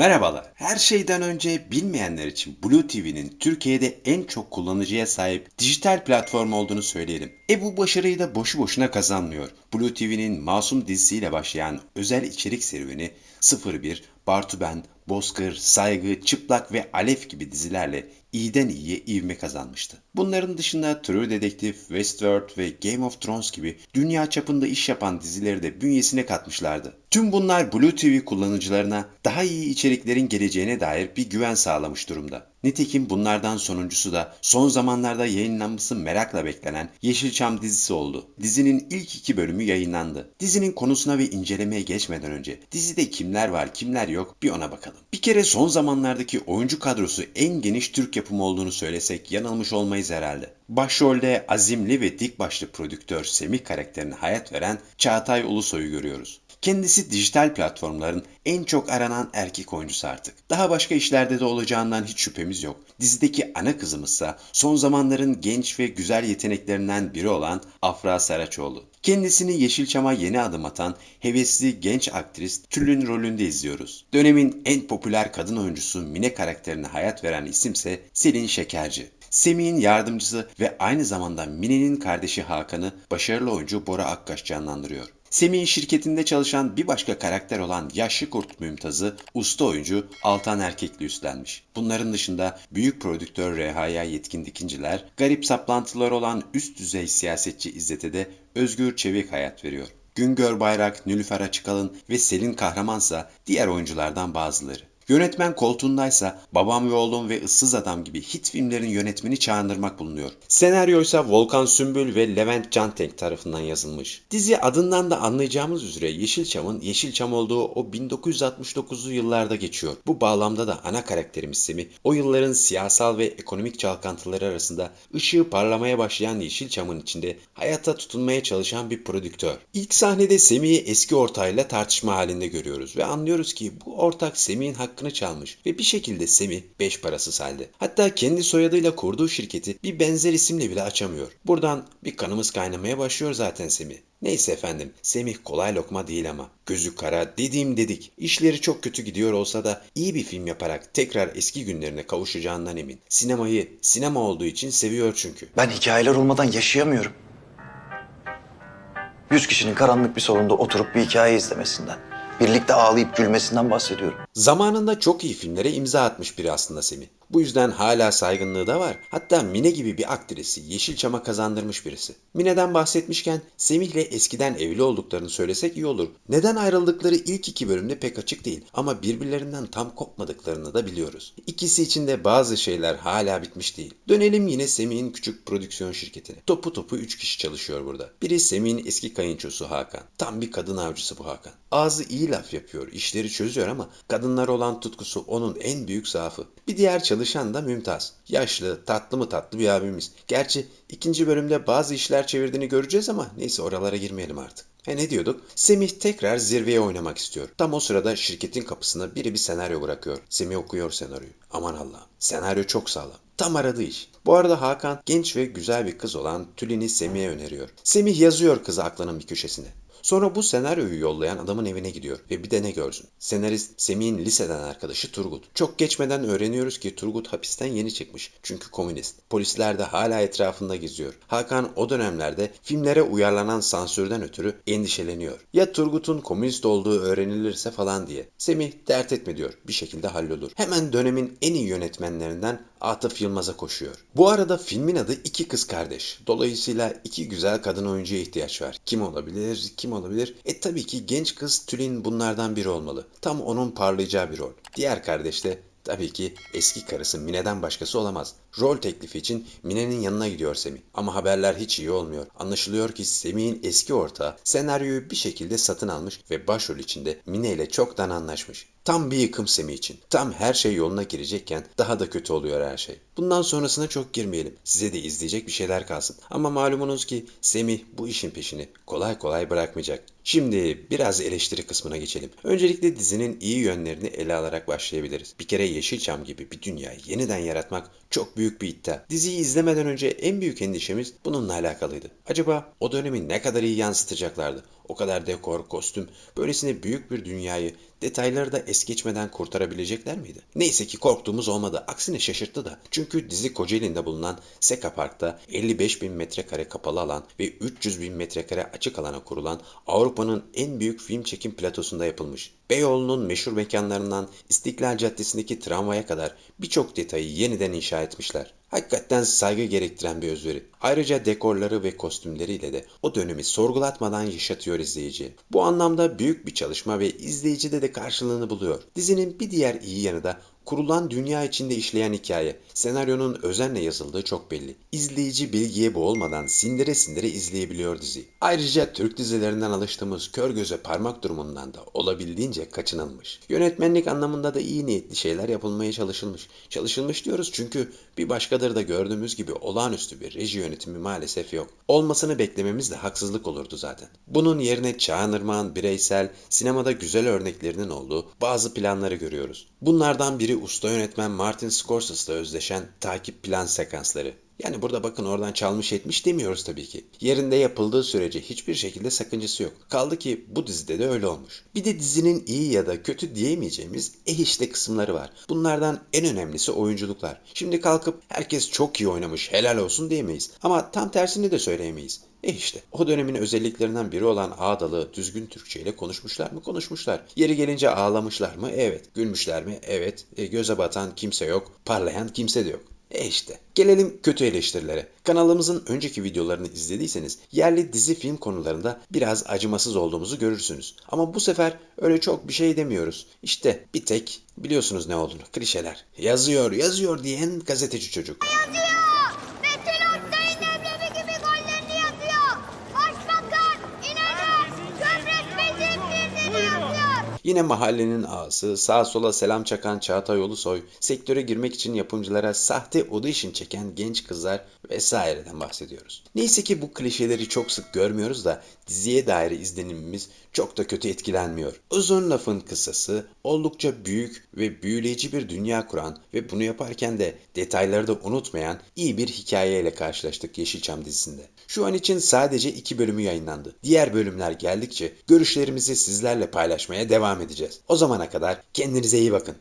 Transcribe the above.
Merhabalar. Her şeyden önce bilmeyenler için Blue TV'nin Türkiye'de en çok kullanıcıya sahip dijital platform olduğunu söyleyelim. E bu başarıyı da boşu boşuna kazanmıyor. Blue TV'nin Masum dizisiyle başlayan özel içerik serüveni 01, Bartu Ben, Bozkır, Saygı, Çıplak ve Alef gibi dizilerle iyiden iyiye ivme kazanmıştı. Bunların dışında True Detective, Westworld ve Game of Thrones gibi dünya çapında iş yapan dizileri de bünyesine katmışlardı. Tüm bunlar Blue TV kullanıcılarına daha iyi içeriklerin geleceğine dair bir güven sağlamış durumda. Nitekim bunlardan sonuncusu da son zamanlarda yayınlanması merakla beklenen Yeşilçam dizisi oldu. Dizinin ilk iki bölümü yayınlandı. Dizinin konusuna ve incelemeye geçmeden önce dizide kimler var kimler yok bir ona bakalım. Bir kere son zamanlardaki oyuncu kadrosu en geniş Türk yapımı olduğunu söylesek yanılmış olmayız herhalde. Başrolde azimli ve dik başlı prodüktör Semih karakterine hayat veren Çağatay Ulusoy'u görüyoruz. Kendisi dijital platformların en çok aranan erkek oyuncusu artık. Daha başka işlerde de olacağından hiç şüphemiz yok. Dizideki ana kızımızsa son zamanların genç ve güzel yeteneklerinden biri olan Afra Saraçoğlu. Kendisini Yeşilçam'a yeni adım atan hevesli genç aktris Tülin rolünde izliyoruz. Dönemin en popüler kadın oyuncusu Mine karakterine hayat veren isimse Selin Şekerci. Semih'in yardımcısı ve aynı zamanda Mine'nin kardeşi Hakan'ı başarılı oyuncu Bora Akkaş canlandırıyor. Semih'in şirketinde çalışan bir başka karakter olan Yaşlı Kurt Mümtaz'ı usta oyuncu Altan Erkekli üstlenmiş. Bunların dışında büyük prodüktör Rehaya Yetkin Dikinciler, garip saplantıları olan üst düzey siyasetçi İzzet'e de Özgür Çevik hayat veriyor. Güngör Bayrak, Nülüfer Açıkalın ve Selin Kahramansa diğer oyunculardan bazıları. Yönetmen koltuğundaysa Babam ve Oğlum ve Issız Adam gibi hit filmlerin yönetmeni çağındırmak bulunuyor. Senaryoysa Volkan Sümbül ve Levent Cantek tarafından yazılmış. Dizi adından da anlayacağımız üzere Yeşilçam'ın Yeşilçam olduğu o 1969'lu yıllarda geçiyor. Bu bağlamda da ana karakterimiz Semih o yılların siyasal ve ekonomik çalkantıları arasında ışığı parlamaya başlayan Yeşilçam'ın içinde hayata tutunmaya çalışan bir prodüktör. İlk sahnede Semih'i eski ortağıyla tartışma halinde görüyoruz ve anlıyoruz ki bu ortak Semih'in hakkını çalmış ve bir şekilde Semih beş parasız halde. Hatta kendi soyadıyla kurduğu şirketi bir benzer isimle bile açamıyor. Buradan bir kanımız kaynamaya başlıyor zaten Semih. Neyse efendim, Semih kolay lokma değil ama. Gözü kara, dediğim dedik. İşleri çok kötü gidiyor olsa da iyi bir film yaparak tekrar eski günlerine kavuşacağından emin. Sinemayı, sinema olduğu için seviyor çünkü. Ben hikayeler olmadan yaşayamıyorum. Yüz kişinin karanlık bir salonda oturup bir hikaye izlemesinden, birlikte ağlayıp gülmesinden bahsediyorum. Zamanında çok iyi filmlere imza atmış biri aslında Semih. Bu yüzden hala saygınlığı da var. Hatta Mine gibi bir aktrisi Yeşilçam'a kazandırmış birisi. Mine'den bahsetmişken Semih'le eskiden evli olduklarını söylesek iyi olur. Neden ayrıldıkları ilk iki bölümde pek açık değil ama birbirlerinden tam kopmadıklarını da biliyoruz. İkisi için de bazı şeyler hala bitmiş değil. Dönelim yine Semih'in küçük prodüksiyon şirketine. Topu topu 3 kişi çalışıyor burada. Biri Semih'in eski kayınçosu Hakan. Tam bir kadın avcısı bu Hakan. Ağzı iyi laf yapıyor, işleri çözüyor ama kadınlara olan tutkusu onun en büyük zaafı. Bir diğer çalışan da Mümtaz. Yaşlı, tatlı mı tatlı bir abimiz. Gerçi ikinci bölümde bazı işler çevirdiğini göreceğiz ama neyse oralara girmeyelim artık. E ne diyorduk? Semih tekrar zirveye oynamak istiyor. Tam o sırada şirketin kapısına biri bir senaryo bırakıyor. Semih okuyor senaryoyu. Aman Allah'ım. Senaryo çok sağlam. Tam aradığı iş. Bu arada Hakan genç ve güzel bir kız olan Tülin'i Semih'e öneriyor. Semih yazıyor kızı aklının bir köşesine. Sonra bu senaryoyu yollayan adamın evine gidiyor ve bir de ne görsün. Senarist Semih'in liseden arkadaşı Turgut. Çok geçmeden öğreniyoruz ki Turgut hapisten yeni çıkmış. Çünkü komünist. Polisler de hala etrafında geziyor. Hakan o dönemlerde filmlere uyarlanan sansürden ötürü endişeleniyor. Ya Turgut'un komünist olduğu öğrenilirse falan diye. Semih dert etme diyor. Bir şekilde hallolur. Hemen dönemin en iyi yönetmenlerinden Atıf Yılmaz'a koşuyor. Bu arada filmin adı İki Kız Kardeş. Dolayısıyla iki güzel kadın oyuncuya ihtiyaç var. Kim olabilir? Kim olabilir? E tabii ki genç kız Tülin bunlardan biri olmalı. Tam onun parlayacağı bir rol. Diğer kardeş de Tabii ki eski karısı Mine'den başkası olamaz. Rol teklifi için Mine'nin yanına gidiyor Semih. Ama haberler hiç iyi olmuyor. Anlaşılıyor ki Semih'in eski ortağı senaryoyu bir şekilde satın almış ve başrol içinde Mine ile çoktan anlaşmış. Tam bir yıkım Semih için. Tam her şey yoluna girecekken daha da kötü oluyor her şey. Bundan sonrasına çok girmeyelim. Size de izleyecek bir şeyler kalsın. Ama malumunuz ki Semih bu işin peşini kolay kolay bırakmayacak. Şimdi biraz eleştiri kısmına geçelim. Öncelikle dizinin iyi yönlerini ele alarak başlayabiliriz. Bir kere Yeşilçam gibi bir dünyayı yeniden yaratmak çok büyük bir iddia. Diziyi izlemeden önce en büyük endişemiz bununla alakalıydı. Acaba o dönemi ne kadar iyi yansıtacaklardı? O kadar dekor, kostüm, böylesine büyük bir dünyayı detayları da es geçmeden kurtarabilecekler miydi? Neyse ki korktuğumuz olmadı. Aksine şaşırttı da. Çünkü dizi Kocaeli'nde bulunan Seka Park'ta 55 bin metrekare kapalı alan ve 300 bin metrekare açık alana kurulan Avrupa'nın en büyük film çekim platosunda yapılmış. Beyoğlu'nun meşhur mekanlarından İstiklal Caddesi'ndeki tramvaya kadar birçok detayı yeniden inşa etmişler. Hakikaten saygı gerektiren bir özveri. Ayrıca dekorları ve kostümleriyle de o dönemi sorgulatmadan yaşatıyor izleyiciye. Bu anlamda büyük bir çalışma ve izleyicide de karşılığını buluyor. Dizinin bir diğer iyi yanı da kurulan dünya içinde işleyen hikaye. Senaryonun özenle yazıldığı çok belli. İzleyici bilgiye boğulmadan sindire sindire izleyebiliyor dizi. Ayrıca Türk dizilerinden alıştığımız kör göze parmak durumundan da olabildiğince kaçınılmış. Yönetmenlik anlamında da iyi niyetli şeyler yapılmaya çalışılmış. Çalışılmış diyoruz çünkü bir başkadır da gördüğümüz gibi olağanüstü bir reji yönetimi maalesef yok. Olmasını beklememiz de haksızlık olurdu zaten. Bunun yerine Çağan Irmak'ın bireysel, sinemada güzel örneklerinin olduğu bazı planları görüyoruz. Bunlardan biri usta yönetmen Martin Scorsese'la özdeşen takip plan sekansları. Yani burada bakın oradan çalmış etmiş demiyoruz tabii ki. Yerinde yapıldığı sürece hiçbir şekilde sakıncası yok. Kaldı ki bu dizide de öyle olmuş. Bir de dizinin iyi ya da kötü diyemeyeceğimiz eh işte kısımları var. Bunlardan en önemlisi oyunculuklar. Şimdi kalkıp herkes çok iyi oynamış helal olsun diyemeyiz. Ama tam tersini de söyleyemeyiz. E işte o dönemin özelliklerinden biri olan ağdalı düzgün Türkçe ile konuşmuşlar mı? Konuşmuşlar. Yeri gelince ağlamışlar mı? Evet. Gülmüşler mi? Evet. E, göze batan kimse yok. Parlayan kimse de yok. E işte. Gelelim kötü eleştirilere. Kanalımızın önceki videolarını izlediyseniz yerli dizi film konularında biraz acımasız olduğumuzu görürsünüz. Ama bu sefer öyle çok bir şey demiyoruz. İşte bir tek biliyorsunuz ne olduğunu. Klişeler. Yazıyor yazıyor diyen gazeteci çocuk. yazıyor. Yine mahallenin ağası, sağa sola selam çakan Çağatay Ulusoy, sektöre girmek için yapımcılara sahte audition çeken genç kızlar vesaireden bahsediyoruz. Neyse ki bu klişeleri çok sık görmüyoruz da diziye dair izlenimimiz çok da kötü etkilenmiyor. Uzun lafın kısası oldukça büyük ve büyüleyici bir dünya kuran ve bunu yaparken de detayları da unutmayan iyi bir hikayeyle karşılaştık Yeşilçam dizisinde. Şu an için sadece iki bölümü yayınlandı. Diğer bölümler geldikçe görüşlerimizi sizlerle paylaşmaya devam edeceğiz. O zamana kadar kendinize iyi bakın.